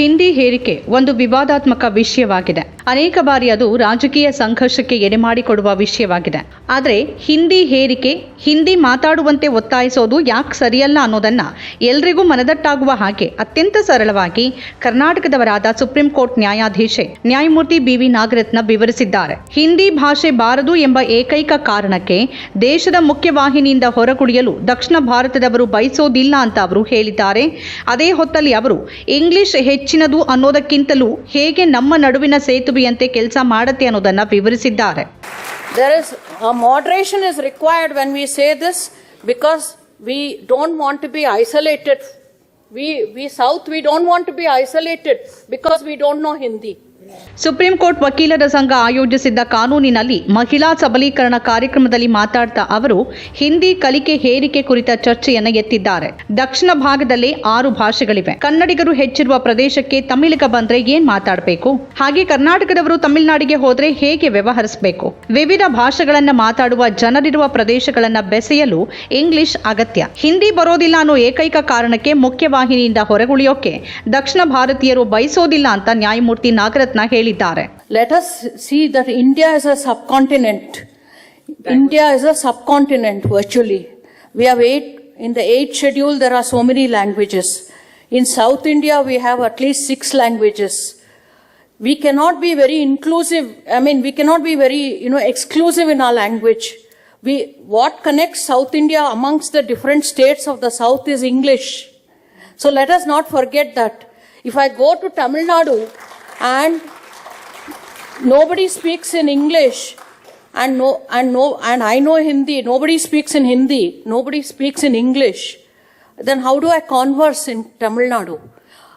ಹಿಂದಿ ಹೇರಿಕೆ ಒಂದು ವಿವಾದಾತ್ಮಕ ವಿಷಯವಾಗಿದೆ. ಅನೇಕ ಬಾರಿ ಅದು ರಾಜಕೀಯ ಸಂಘರ್ಷಕ್ಕೆ ಎಡೆಮಾಡಿಕೊಡುವ ವಿಷಯವಾಗಿದೆ. ಆದರೆ ಹಿಂದಿ ಹೇರಿಕೆ, ಹಿಂದಿ ಮಾತಾಡುವಂತೆ ಒತ್ತಾಯಿಸೋದು ಯಾಕೆ ಸರಿಯಲ್ಲ ಅನ್ನೋದನ್ನ ಎಲ್ರಿಗೂ ಮನದಟ್ಟಾಗುವ ಹಾಗೆ ಅತ್ಯಂತ ಸರಳವಾಗಿ ಕರ್ನಾಟಕದವರಾದ ಸುಪ್ರೀಂ ಕೋರ್ಟ್ ನ್ಯಾಯಾಧೀಶೆ ನ್ಯಾಯಮೂರ್ತಿ ಬಿ ವಿ ನಾಗರತ್ನ ವಿವರಿಸಿದ್ದಾರೆ. ಹಿಂದಿ ಭಾಷೆ ಬಾರದು ಎಂಬ ಏಕೈಕ ಕಾರಣಕ್ಕೆ ದೇಶದ ಮುಖ್ಯವಾಹಿನಿಯಿಂದ ಹೊರಗುಳಿಯಲು ದಕ್ಷಿಣ ಭಾರತದವರು ಬಯಸೋದಿಲ್ಲ ಅಂತ ಅವರು ಹೇಳಿದ್ದಾರೆ. ಅದೇ ಹೊತ್ತಲ್ಲಿ ಅವರು ಇಂಗ್ಲಿಷ್ ಹೆಚ್ಚಿನದು ಅನ್ನೋದಕ್ಕಿಂತಲೂ ಹೇಗೆ ನಮ್ಮ ನಡುವಿನ ಸೇತುವೆಯಂತೆ ಕೆಲಸ ಮಾಡುತ್ತೆ ಅನ್ನೋದನ್ನ ವಿವರಿಸಿದ್ದಾರೆ There is a moderation is required when we say this because we don't want to be isolated. We, we South, we don't want to be isolated because we don't. Supreme court ವಕೀಲರ ಸಂಘ ಆಯೋಜಿಸಿದ್ದ ಕಾನೂನಿನಲ್ಲಿ ಮಹಿಳಾ ಸಬಲೀಕರಣ ಕಾರ್ಯಕ್ರಮದಲ್ಲಿ ಮಾತಾಡ್ತಾ ಅವರು, ಹಿಂದಿ ಕಲಿಕೆ ಹೇರಿಕೆ ಕುರಿತ ಚರ್ಚೆಯನ್ನು ಎತ್ತಿದ್ದಾರೆ. ದಕ್ಷಿಣ ಭಾಗದಲ್ಲಿ ಆರು ಭಾಷೆಗಳಿವೆ. ಕನ್ನಡಿಗರು ಹೆಚ್ಚಿರುವ ಪ್ರದೇಶಕ್ಕೆ ತಮಿಳಿಗ ಬಂದ್ರೆ ಏನ್ ಮಾತಾಡಬೇಕು? ಹಾಗೆ ಕರ್ನಾಟಕದವರು ತಮಿಳುನಾಡಿಗೆ ಹೋದ್ರೆ ಹೇಗೆ ವ್ಯವಹರಿಸಬೇಕು? ವಿವಿಧ ಭಾಷೆಗಳನ್ನ ಮಾತಾಡುವ ಜನರಿರುವ ಪ್ರದೇಶಗಳನ್ನ ಬೆಸೆಯಲು ಇಂಗ್ಲಿಷ್ ಅಗತ್ಯ. ಹಿಂದಿ ಬರೋದಿಲ್ಲ ಅನ್ನೋ ಏಕೈಕ ಕಾರಣಕ್ಕೆ ಮುಖ್ಯವಾಹಿನಿಯಿಂದ ಹೊರಗುಳಿಯೋಕೆ ದಕ್ಷಿಣ ಭಾರತೀಯರು ಬಯಸೋದಿಲ್ಲ ಅಂತ ನ್ಯಾಯಮೂರ್ತಿ Nagarathna ಹೇಳಿದ್ದಾರೆ Let us see that India is a subcontinent. India is a subcontinent virtually. We have eight, in the eighth schedule, there are so many languages. In South India, we have at least six languages. We cannot be very inclusive. I mean, we cannot be very, you know, exclusive in our language. We, what connects South India amongst the different states of the South is English. So let us not forget that. If I go to Tamil Nadu and nobody speaks in English. And no and no and I know Hindi, nobody speaks in Hindi, nobody speaks in English, then how do I converse in Tamil Nadu?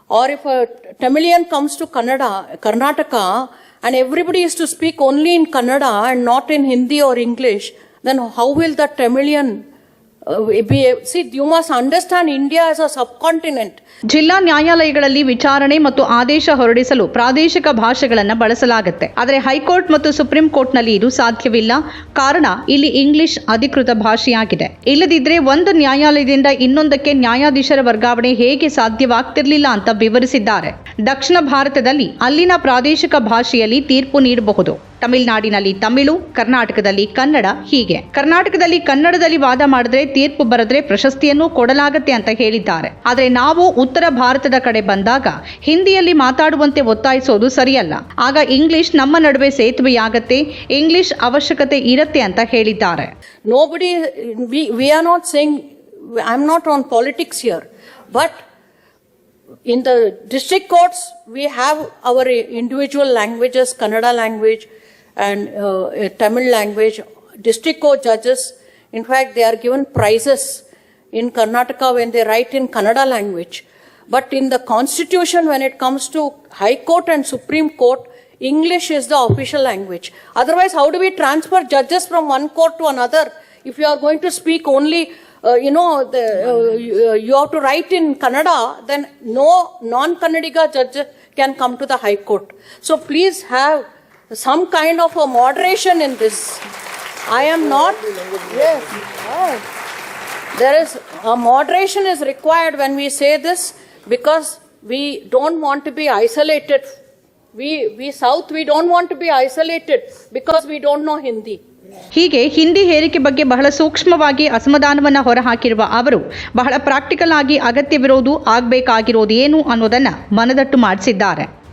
Or if a Tamilian comes to Kannada, Karnataka, and everybody is to speak only in Kannada and not in Hindi or English, then how will the Tamilian ಜಿಲ್ಲಾ ನ್ಯಾಯಾಲಯಗಳಲ್ಲಿ ವಿಚಾರಣೆ ಮತ್ತು ಆದೇಶ ಹೊರಡಿಸಲು ಪ್ರಾದೇಶಿಕ ಭಾಷೆಗಳನ್ನು ಬಳಸಲಾಗುತ್ತೆ. ಆದರೆ ಹೈಕೋರ್ಟ್ ಮತ್ತು ಸುಪ್ರೀಂ ಕೋರ್ಟ್ನಲ್ಲಿ ಇದು ಸಾಧ್ಯವಿಲ್ಲ. ಕಾರಣ ಇಲ್ಲಿ ಇಂಗ್ಲಿಷ್ ಅಧಿಕೃತ ಭಾಷೆಯಾಗಿದೆ. ಇಲ್ಲದಿದ್ರೆ ಒಂದು ನ್ಯಾಯಾಲಯದಿಂದ ಇನ್ನೊಂದಕ್ಕೆ ನ್ಯಾಯಾಧೀಶರ ವರ್ಗಾವಣೆ ಹೇಗೆ ಸಾಧ್ಯವಾಗ್ತಿರ್ಲಿಲ್ಲ ಅಂತ ವಿವರಿಸಿದ್ದಾರೆ. ದಕ್ಷಿಣ ಭಾರತದಲ್ಲಿ ಅಲ್ಲಿನ ಪ್ರಾದೇಶಿಕ ಭಾಷೆಯಲ್ಲಿ ತೀರ್ಪು ನೀಡಬಹುದು. ತಮಿಳುನಾಡಿನಲ್ಲಿ ತಮಿಳು ಕರ್ನಾಟಕದಲ್ಲಿ ಕನ್ನಡ ಹೀಗೆ. ಕರ್ನಾಟಕದಲ್ಲಿ ಕನ್ನಡದಲ್ಲಿ ವಾದ ಮಾಡಿದ್ರೆ ತೀರ್ಪು ಬರೆದ್ರೆ ಪ್ರಶಸ್ತಿಯನ್ನು ಕೊಡಲಾಗತ್ತೆ ಅಂತ ಹೇಳಿದ್ದಾರೆ. ಆದರೆ ನಾವು ಉತ್ತರ ಭಾರತದ ಕಡೆ ಬಂದಾಗ ಹಿಂದಿಯಲ್ಲಿ ಮಾತಾಡುವಂತೆ ಒತ್ತಾಯಿಸೋದು ಸರಿಯಲ್ಲ. ಆಗ ಇಂಗ್ಲಿಷ್ ನಮ್ಮ ನಡುವೆ ಸೇತುವೆಯಾಗತ್ತೆ ಇಂಗ್ಲಿಷ್ ಅವಶ್ಯಕತೆ ಇರತ್ತೆ ಅಂತ ಹೇಳಿದ್ದಾರೆ. Nobody we are not saying I am not on politics here but in the district courts, we have our individual languages, Kannada language and uh, Tamil language, district court judges. In fact, they are given prizes in Karnataka when they write in Kannada language. But in the constitution, when it comes to High Court and Supreme Court, English is the official language. Otherwise, how do we transfer judges from one court to another? If you are going to speak only, uh, you know, the, uh, you, uh, you have to write in Kannada, then no non-Kannadiga judge can come to the High Court. So please have some kind of a moderation in this. I am not. Yes. There is a moderation is required when we say this because we don't want to be isolated. We, we South, we don't want to be isolated because we don't know Hindi. ಹೀಗೆ ಹಿಂದಿ ಹೇರಿಕೆ ಬಗ್ಗೆ ಬಹಳ ಸೂಕ್ಷ್ಮವಾಗಿ ಅಸಮಾಧಾನವನ್ನು ಹೊರಹಾಕಿರುವ ಅವರು ಬಹಳ practical ಆಗಿ ಅಗತ್ಯವಿರೋದು ಆಗಬೇಕಾಗಿರೋದು ಏನು ಅನ್ನೋದನ್ನ ಮನದಟ್ಟು ಮಾಡಿಸಿದ್ದಾರೆ